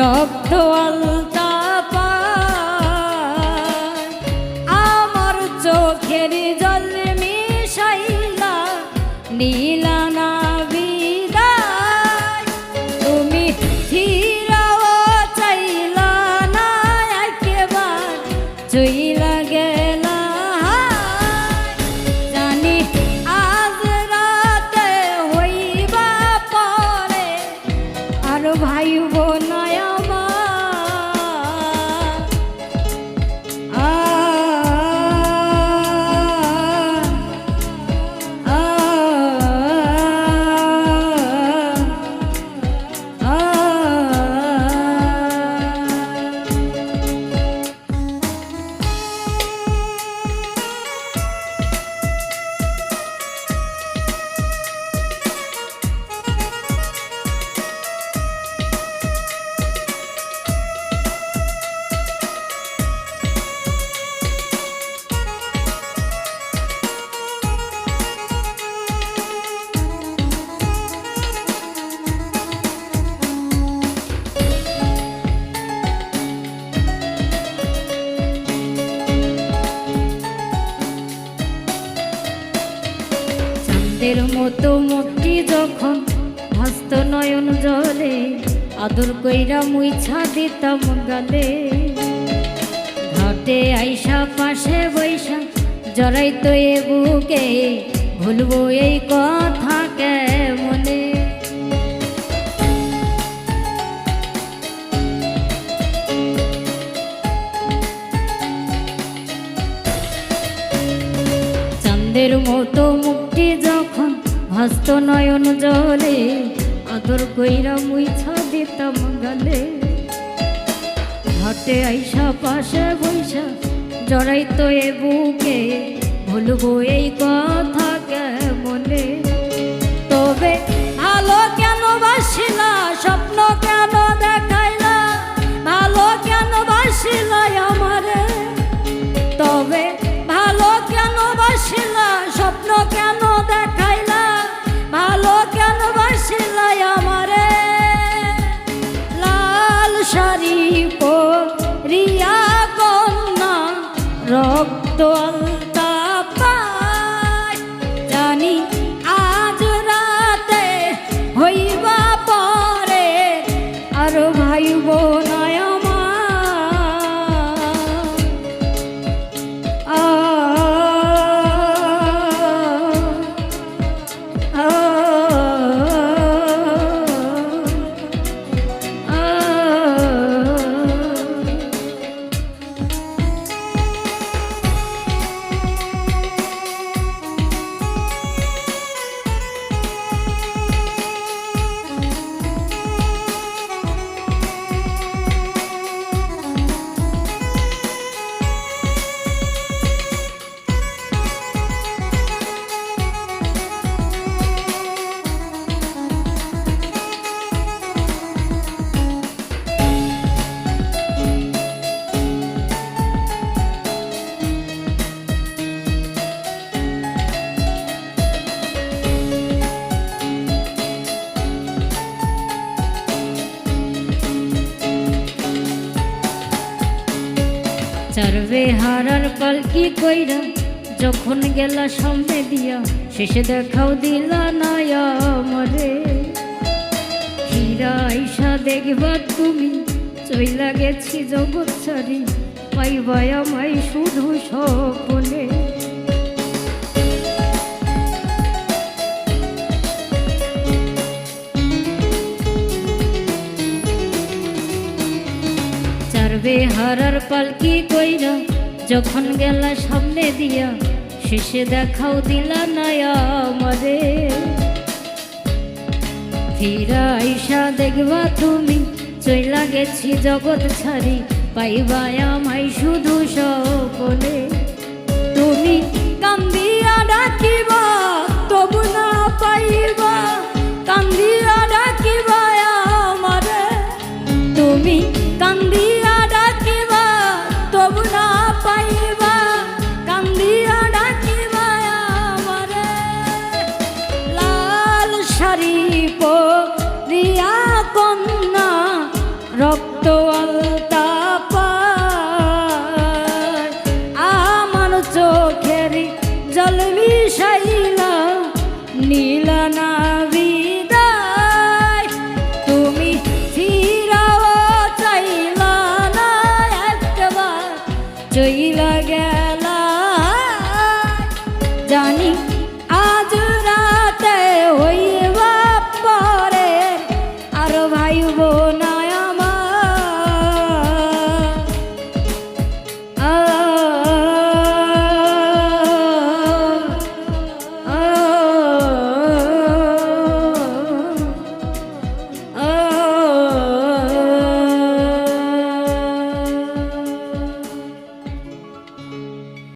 রক্ত আলতা আমার চোখের জল মিশাইলা নীলা না বিদায়। তুমি ধীরাও চাইলা না একবার চুই Ah. চাঁদের মতো মুক্তি যখন হস্ত নয়ন জলে, আদর কইরা মুইছা দিতাম গালে। ঘাটে আইসা পাশে বৈশা জড়াই তো এ বুকে, ভুলবো এই কথা মনে চাঁদের মতো মুক্তি যখন হস্ত নয়ন জলে, আদর কইরা মুইছা দিতাম গালে। হাতে আইসা পাশে বৈশা জড়াইতো এ বুকে ভুলবো এই কথা কে মনে রক্ত আলতা চারবে হারার পাল পালকি কইরা? যখন গেলা সামনে দিয়া, শেষে দেখাও দিলা নায়াম মরে হীরা আইসা দেখবা তুমি, চইলা গেছি জগৎ সারি পাইবা আমায় শুধু সপনে চারবে হারার পালকি কইরা? যখন গেলা সামনে দিয়া, শেষে দেখাও দিলা নায়া আমারে ফিরা আইসা দেখবা তুমি, চইলা গেছি জগৎ ছাড়ি, পাইবা আমায় শুধু সপনে তুমি কান্দিয়া